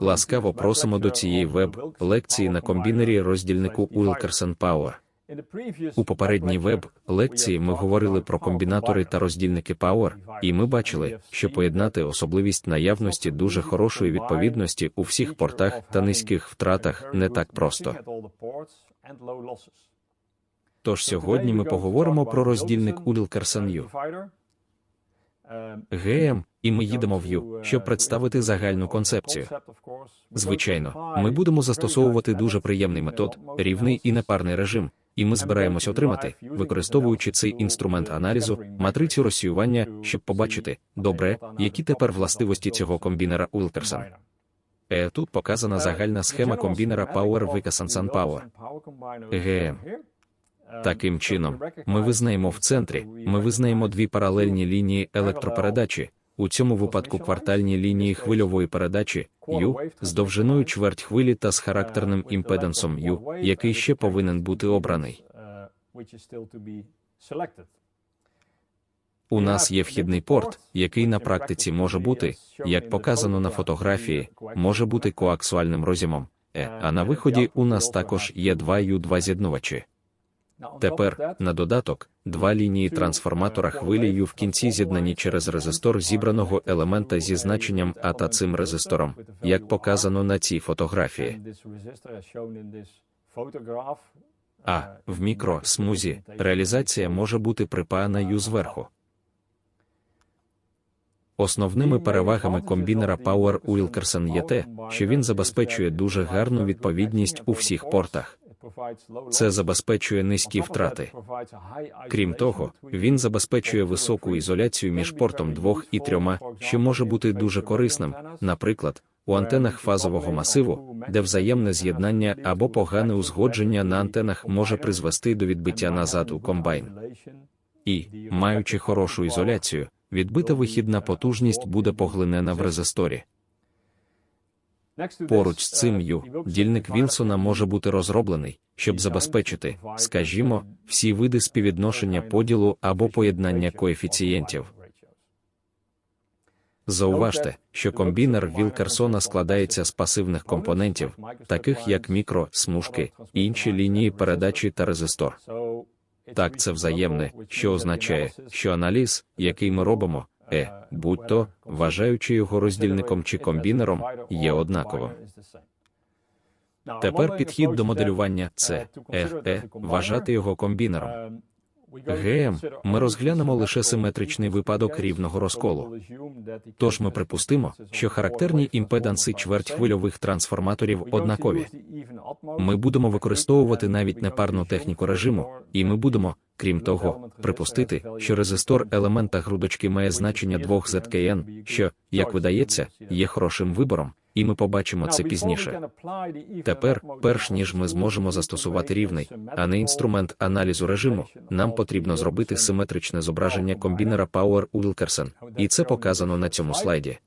Ласкаво просимо до цієї веб-лекції на комбінері роздільнику Wilkerson Power. У попередній веб-лекції ми говорили про комбінатори та роздільники Power, і ми бачили, що поєднати особливість наявності дуже хорошої відповідності у всіх портах та низьких втратах не так просто. Тож сьогодні ми поговоримо про роздільник Wilkerson U. ГМ, і ми їдемо в U, щоб представити загальну концепцію. Звичайно, ми будемо застосовувати дуже приємний метод, рівний і непарний режим, і ми збираємось отримати, використовуючи цей інструмент аналізу, матрицю розсіювання, щоб побачити, добре, які тепер властивості цього комбінера Wilkerson. Е, тут показана загальна схема комбінера Power Wilkerson Power. ГМ. Таким чином, ми визнаємо в центрі, ми визнаємо дві паралельні лінії електропередачі, у цьому випадку квартальні лінії хвильової передачі U з довжиною чверть хвилі та з характерним імпедансом U, який ще повинен бути обраний. У нас є вхідний порт, який на практиці може бути, як показано на фотографії, може бути коаксуальним розімом, е, а на виході у нас також є два U2 з'єднувачі. Тепер, на додаток, два лінії трансформатора хвилі в кінці з'єднані через резистор зібраного елемента зі значенням А та цим резистором, як показано на цій фотографії. А в мікро-смузі реалізація може бути припаяна U зверху. Основними перевагами комбінера Power Wilkerson є те, що він забезпечує дуже гарну відповідність у всіх портах. Це забезпечує низькі втрати. Крім того, він забезпечує високу ізоляцію між портом 2 і 3, що може бути дуже корисним, наприклад, у антенах фазового масиву, де взаємне з'єднання або погане узгодження на антенах може призвести до відбиття назад у комбайн. І, маючи хорошу ізоляцію, відбита вихідна потужність буде поглинена в резисторі. Поруч з цим Ю, дільник Вілсона може бути розроблений, щоб забезпечити, скажімо, всі види співвідношення поділу або поєднання коефіцієнтів. Зауважте, що комбінер Вілкерсона складається з пасивних компонентів, таких як мікро, смужки, інші лінії передачі та резистор. Так, це взаємне, що означає, що аналіз, який ми робимо, е, будь-то, вважаючи його роздільником чи комбінером, є однаковим. Тепер підхід до моделювання це е, е, вважати його комбінером. ГМ ми розглянемо лише симетричний випадок рівного розколу. Тож ми припустимо, що характерні імпеданси чвертьхвильових трансформаторів однакові. Ми будемо використовувати навіть непарну техніку режиму, і ми будемо, крім того, припустити, що резистор елемента грудочки має значення 2 ZKN, що, як видається, є хорошим вибором, і ми побачимо це пізніше. Тепер, перш ніж ми зможемо застосувати рівний, а не інструмент аналізу режиму, нам потрібно зробити симетричне зображення комбінера Power Wilkerson, і це показано на цьому слайді.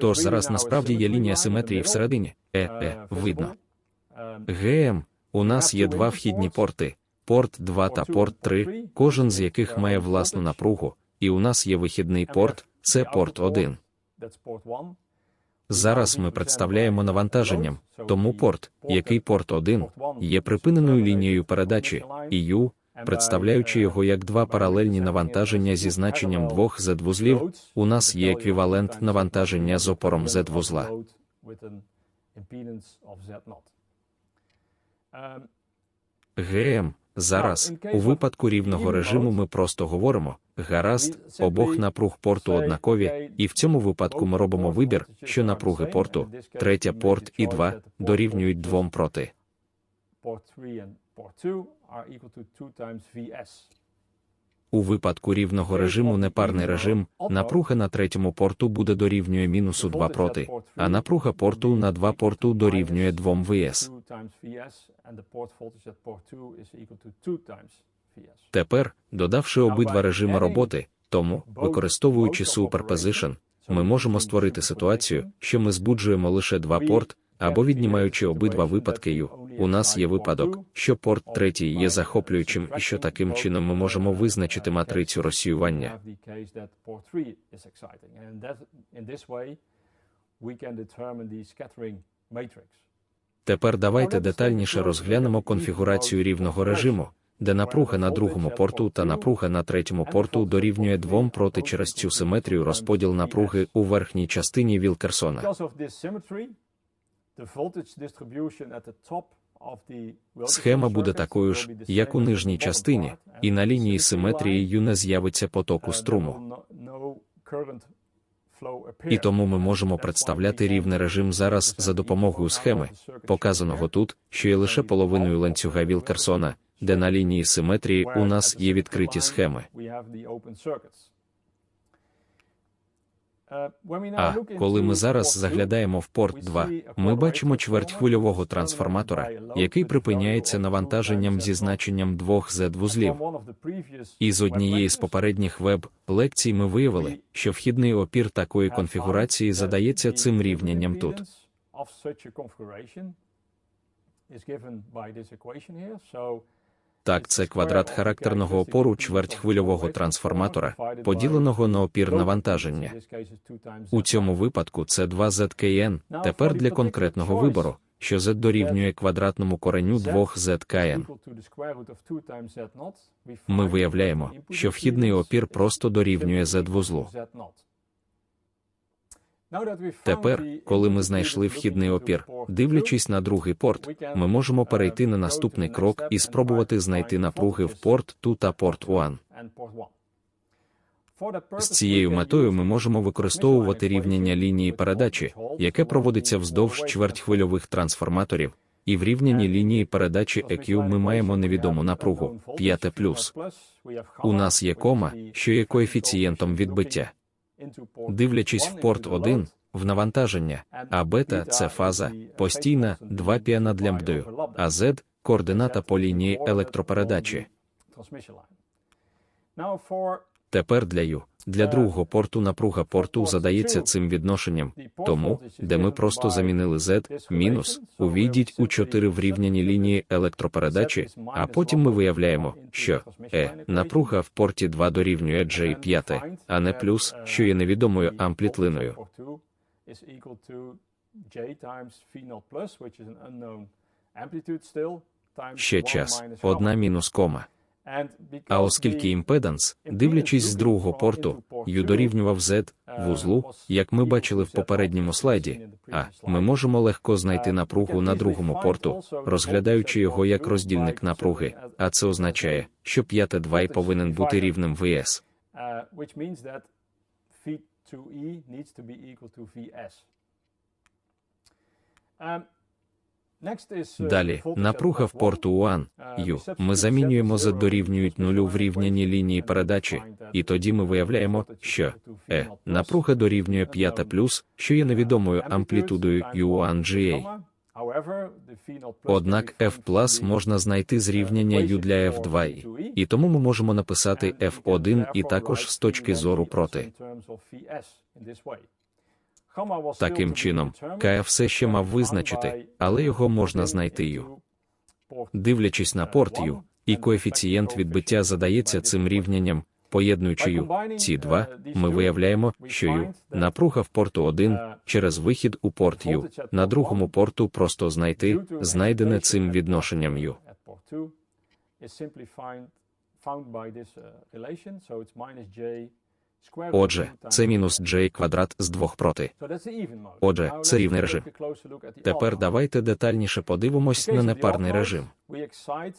Тож зараз насправді є лінія симетрії всередині, е, е, видно. ГМ, у нас є два вхідні порти, порт 2 та порт 3, кожен з яких має власну напругу, і у нас є вихідний порт, це порт 1. Зараз ми представляємо навантаженням, тому порт, який порт 1, є припиненою лінією передачі, і U, представляючи його як два паралельні навантаження зі значенням двох Z-вузлів, у нас є еквівалент навантаження з опором Z-вузла. ГМ Зараз, у випадку рівного режиму, ми просто говоримо гаразд, обох напруг порту однакові, і в цьому випадку ми робимо вибір, що напруги порту, третя порт і два дорівнюють двом проти. У випадку рівного режиму непарний режим, напруга на третьому порту буде дорівнює мінусу 2 проти, а напруга порту на 2 порту дорівнює 2 ВС. Тепер, додавши обидва режими роботи, тому, використовуючи Superposition, ми можемо створити ситуацію, що ми збуджуємо лише два порт, або віднімаючи обидва випадки Ю, у нас є випадок, що порт третій є захоплюючим і що таким чином ми можемо визначити матрицю розсіювання. Тепер давайте детальніше розглянемо конфігурацію рівного режиму, де напруга на другому порту та напруга на третьому порту дорівнює двом проти через цю симетрію розподіл напруги у верхній частині Вілкерсона. Схема буде такою ж, як у нижній частині, і на лінії симетрії Ю не з'явиться потоку струму. І тому ми можемо представляти рівний режим зараз за допомогою схеми, показаного тут, що є лише половиною ланцюга Вілкерсона, де на лінії симетрії у нас є відкриті схеми. А коли ми зараз заглядаємо в порт 2, ми бачимо чверть хвильового трансформатора, який припиняється навантаженням зі значенням двох Z-вузлів. І з однієї з попередніх веб-лекцій ми виявили, що вхідний опір такої конфігурації задається цим рівнянням тут. Так, це квадрат характерного опору чверть хвильового трансформатора, поділеного на опір навантаження. У цьому випадку це 2 ZKN. Тепер для конкретного вибору, що Z дорівнює квадратному кореню 2 ZKN. Ми виявляємо, що вхідний опір просто дорівнює Z-вузлу. Тепер, коли ми знайшли вхідний опір, дивлячись на другий порт, ми можемо перейти на наступний крок і спробувати знайти напруги в порт 2 та порт 1. З цією метою ми можемо використовувати рівняння лінії передачі, яке проводиться вздовж чвертьхвильових трансформаторів, і в рівнянні лінії передачі EQ ми маємо невідому напругу 5 У нас є кома, що є коефіцієнтом відбиття. Дивлячись в порт 1, в навантаження, а бета це фаза, постійна 2 пі над лямбдою, а Z – координата по лінії електропередачі. Тепер для Ю. Для другого порту напруга порту задається цим відношенням, тому, де ми просто замінили Z, мінус, увійдіть у 4 врівняні лінії електропередачі, а потім ми виявляємо, що Е напруга в порті 2 дорівнює J5, а не плюс, що є невідомою амплітлиною. Ще час, одна мінус кома. А оскільки імпеданс, дивлячись з другого порту, ю дорівнював Z вузлу, як ми бачили в попередньому слайді, а ми можемо легко знайти напругу на другому порту, розглядаючи його як роздільник напруги, а це означає, що 5,2 повинен бути рівним ВС. Далі, напруга в порту УАН, Ю, ми замінюємо Z дорівнюють нулю в рівнянні лінії передачі, і тоді ми виявляємо, що Е напруга дорівнює 5 плюс, що є невідомою амплітудою U1GA. Однак F можна знайти з рівняння U для F2, і. тому ми можемо написати F1 і також з точки зору проти. Таким чином, Кая все ще мав визначити, але його можна знайти ю. Дивлячись на порт ю, і коефіцієнт відбиття задається цим рівнянням, поєднуючи ю, ці два, ми виявляємо, що ю, напруга в порту 1 через вихід у порт ю, на другому порту просто знайти, знайдене цим відношенням ю. Отже, це мінус J квадрат з двох проти. Отже, це рівний режим. Тепер давайте детальніше подивимось на непарний режим.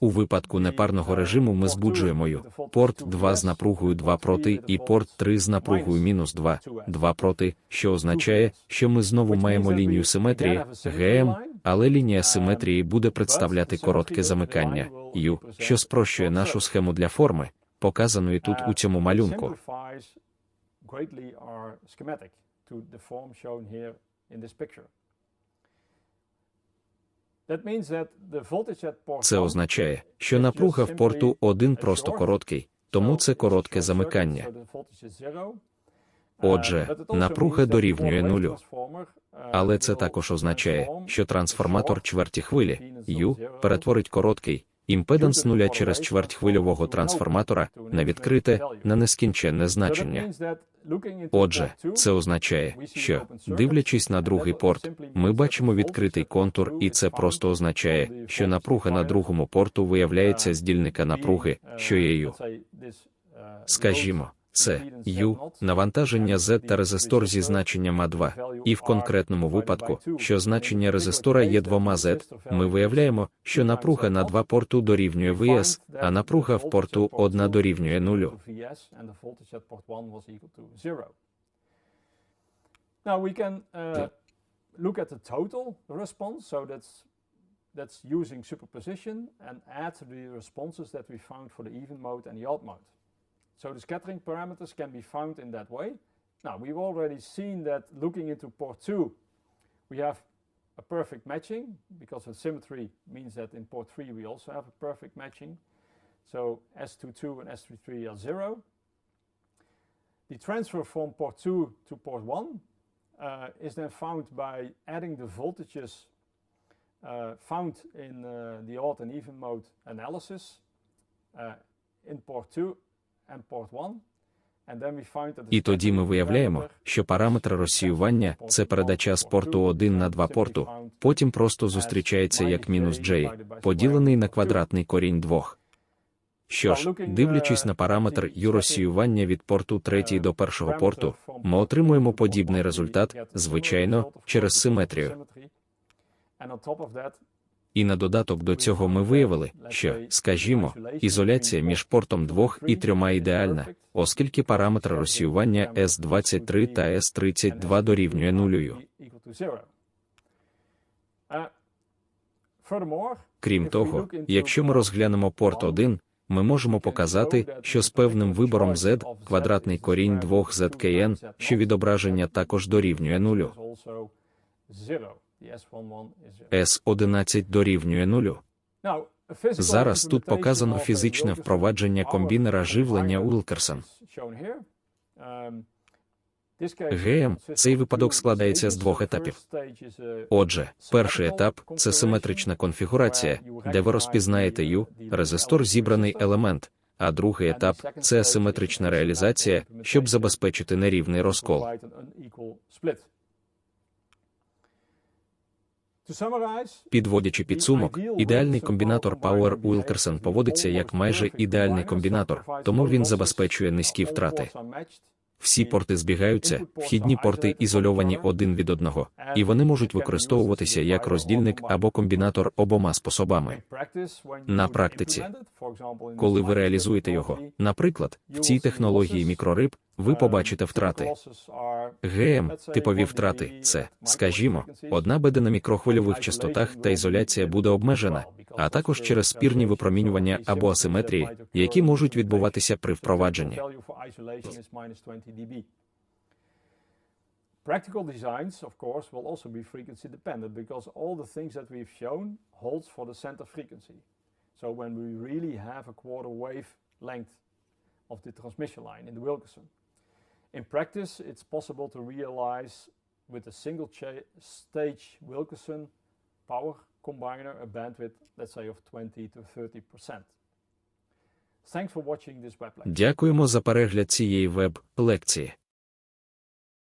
У випадку непарного режиму ми збуджуємо ю. порт 2 з напругою 2 проти і порт 3 з напругою мінус 2, 2 проти, що означає, що ми знову маємо лінію симетрії ГМ, але лінія симетрії буде представляти коротке замикання Ю, що спрощує нашу схему для форми, показаної тут у цьому малюнку. Це означає, що напруга в порту 1 просто короткий, тому це коротке замикання. Отже, напруга дорівнює нулю. Але це також означає, що трансформатор чверті хвилі U перетворить короткий, імпеданс нуля через чверть хвильового трансформатора на відкрите на нескінченне значення. Отже, це означає, що, дивлячись на другий порт, ми бачимо відкритий контур, і це просто означає, що напруга на другому порту виявляється з дільника напруги, що є ю. Скажімо, це U, навантаження Z та резистор зі значенням А2. І в конкретному випадку, що значення резистора є двома Z, ми виявляємо, що напруга на два порту дорівнює VS, а напруга в порту одна дорівнює нулю. Uh, look at the total response, so that's that's using superposition and add the responses that we found for the even mode and the odd mode. So the scattering parameters can be found in that way. Now we've already seen that looking into port 2, we have a perfect matching because of symmetry means that in port 3 we also have a perfect matching. So S22 and S33 are zero. The transfer from port 2 to port 1 uh, is then found by adding the voltages uh, found in uh, the odd and even mode analysis uh, in port 2 and port 1. And then we find that the І тоді ми виявляємо, що параметр розсіювання це передача з порту 1 на 2 порту, потім просто зустрічається як мінус J, поділений на квадратний корінь двох. Що ж, дивлячись на параметр U розсіювання від порту 3 до першого порту, ми отримуємо подібний результат, звичайно, через симетрію. І на додаток до цього ми виявили, що, скажімо, ізоляція між портом 2 і 3 ідеальна, оскільки параметр розсіювання S23 та S32 дорівнює нулю. Крім того, якщо ми розглянемо порт 1, ми можемо показати, що з певним вибором Z, квадратний корінь 2 ZKN, що відображення також дорівнює нулю. Is also zero. The S11 is zero. S11 дорівнює нулю. Зараз тут показано фізичне впровадження комбінера живлення here. Um, ГМ цей випадок складається з двох етапів. Отже, перший етап це симетрична конфігурація, де ви розпізнаєте U, резистор зібраний елемент, а другий етап це асиметрична реалізація, щоб забезпечити нерівний розкол. Підводячи підсумок, ідеальний комбінатор Power Wilkerson поводиться як майже ідеальний комбінатор, тому він забезпечує низькі втрати. Всі порти збігаються, вхідні порти ізольовані один від одного, і вони можуть використовуватися як роздільник або комбінатор обома способами. на практиці, Коли ви реалізуєте його, наприклад, в цій технології мікрориб, ви побачите втрати. ГМ, типові втрати це, скажімо, одна беда на мікрохвильових частотах та ізоляція буде обмежена, а також через спірні випромінювання або асиметрії, які можуть відбуватися при впровадженні. Practical designs, of course, will also be frequency dependent because all the things that we've shown holds for the center frequency. So when we really have a quarter wave length of the transmission line in the Wilkerson. In practice, it's possible to realize with a single cha- stage Wilkerson power combiner a bandwidth, let's say, of 20 to 30 percent. Thanks for watching this web lecture. Дякуємо за перегляд цієї веб-лекції.